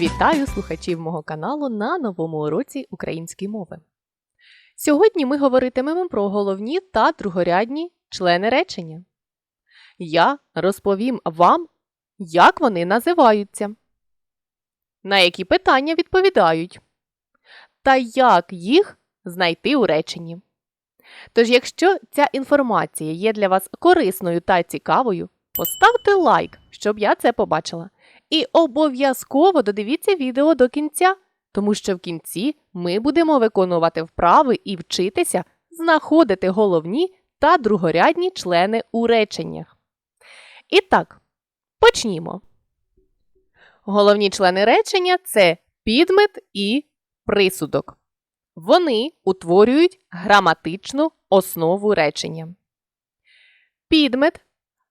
Вітаю слухачів мого каналу на новому уроці української мови. Сьогодні ми говоритимемо про головні та другорядні члени речення. Я розповім вам, як вони називаються, на які питання відповідають, та як їх знайти у реченні. Тож, якщо ця інформація є для вас корисною та цікавою, поставте лайк, щоб я це побачила. І обов'язково додивіться відео до кінця, тому що в кінці ми будемо виконувати вправи і вчитися знаходити головні та другорядні члени у реченнях. І так, почнімо. Головні члени речення це підмет і присудок. Вони утворюють граматичну основу речення. Підмет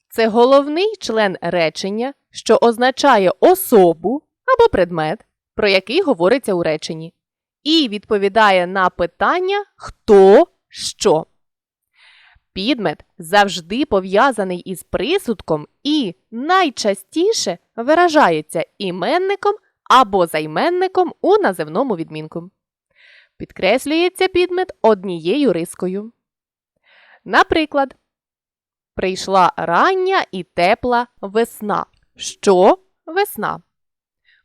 це головний член речення, що означає особу або предмет, про який говориться у реченні, і відповідає на питання хто що. Підмет завжди пов'язаний із присудком і найчастіше виражається іменником або займенником у називному відмінку. Підкреслюється підмет однією рискою. Наприклад, прийшла рання і тепла весна. Що весна?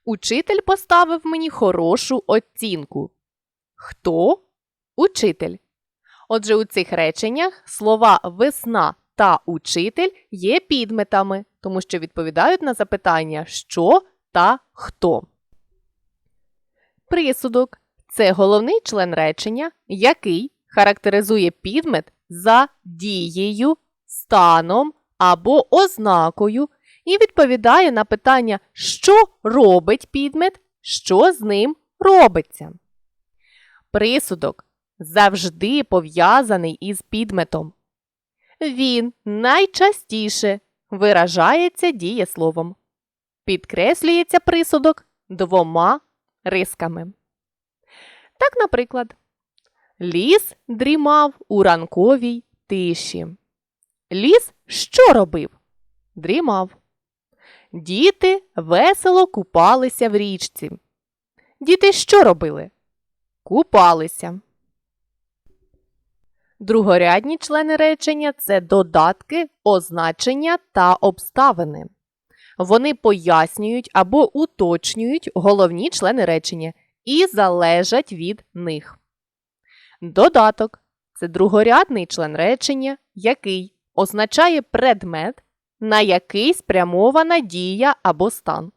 Учитель поставив мені хорошу оцінку. Хто? Учитель. Отже, у цих реченнях слова весна та учитель є підметами, тому що відповідають на запитання що та хто. Присудок це головний член речення, який характеризує підмет за дією, станом або ознакою і відповідає на питання, що робить підмет, що з ним робиться. Присудок завжди пов'язаний із підметом. Він найчастіше виражається дієсловом. Підкреслюється присудок двома рисками. Так, наприклад, ліс дрімав у ранковій тиші. Ліс що робив? Дрімав. Діти весело купалися в річці. Діти що робили? Купалися. Другорядні члени речення це додатки, означення та обставини. Вони пояснюють або уточнюють головні члени речення і залежать від них. Додаток це другорядний член речення, який означає предмет, на який спрямована дія або стан,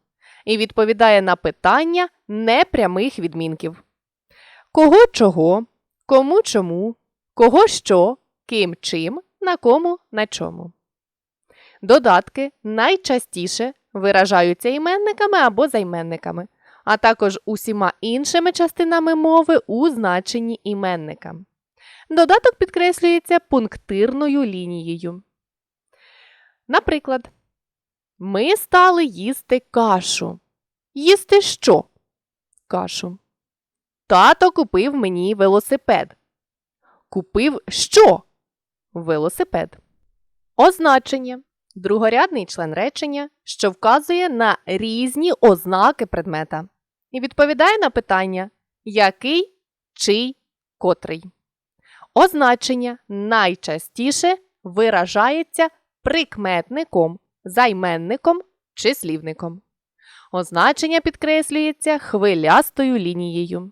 і відповідає на питання непрямих відмінків. Кого чого, кому чому, кого що, ким чим, на кому на чому. Додатки найчастіше виражаються іменниками або займенниками, а також усіма іншими частинами мови у значенні іменника. Додаток підкреслюється пунктирною лінією. Наприклад, ми стали їсти кашу. Їсти що? Кашу. Тато купив мені велосипед. Купив що? Велосипед. Означення. Другорядний член речення, що вказує на різні ознаки предмета. І відповідає на питання який, чий, котрий. Означення найчастіше виражається прикметником, займенником чи слівником. Означення підкреслюється хвилястою лінією.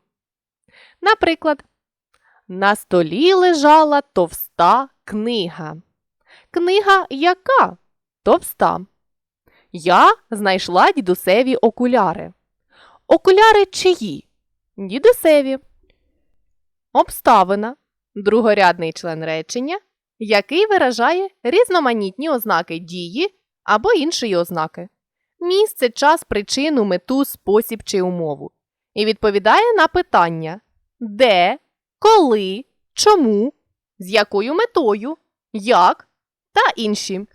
Наприклад, на столі лежала товста книга. Книга яка? Товста. Я знайшла дідусеві окуляри. Окуляри чиї? Дідусеві. Обставина другорядний член речення, який виражає різноманітні ознаки дії або іншої ознаки, місце, час, причину, мету, спосіб чи умову, і відповідає на питання де, коли, чому, з якою метою, як та інші.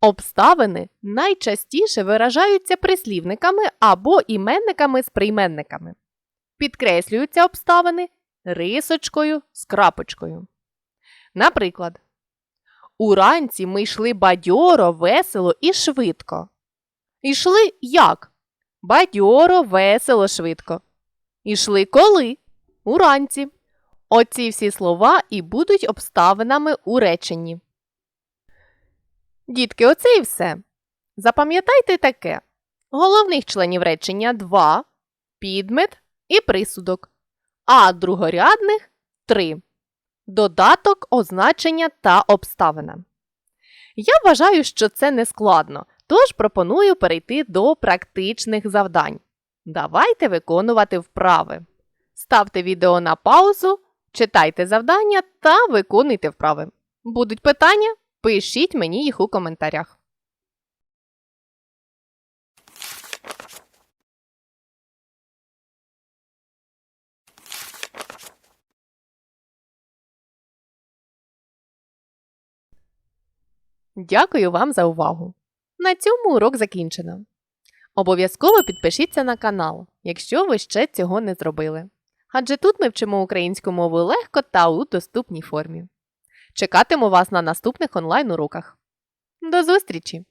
Обставини найчастіше виражаються прислівниками або іменниками з прийменниками. Підкреслюються обставини рисочкою з крапочкою. Наприклад, уранці ми йшли бадьоро, весело і швидко. Йшли як? бадьоро, весело, швидко. Ішли коли? Уранці. Оці всі слова і будуть обставинами у реченні. Дітки, оце і все. Запам'ятайте таке. Головних членів речення два, підмет і присудок, а другорядних три. Додаток, означення та обставина. Я вважаю, що це не складно, тож пропоную перейти до практичних завдань. Давайте виконувати вправи. Ставте відео на паузу, читайте завдання та виконуйте вправи. Будуть питання? Пишіть мені їх у коментарях. Дякую вам за увагу! На цьому урок закінчено. Обов'язково підпишіться на канал, якщо ви ще цього не зробили. Адже тут ми вчимо українську мову легко та у доступній формі. Чекатиму вас на наступних онлайн-уроках. До зустрічі!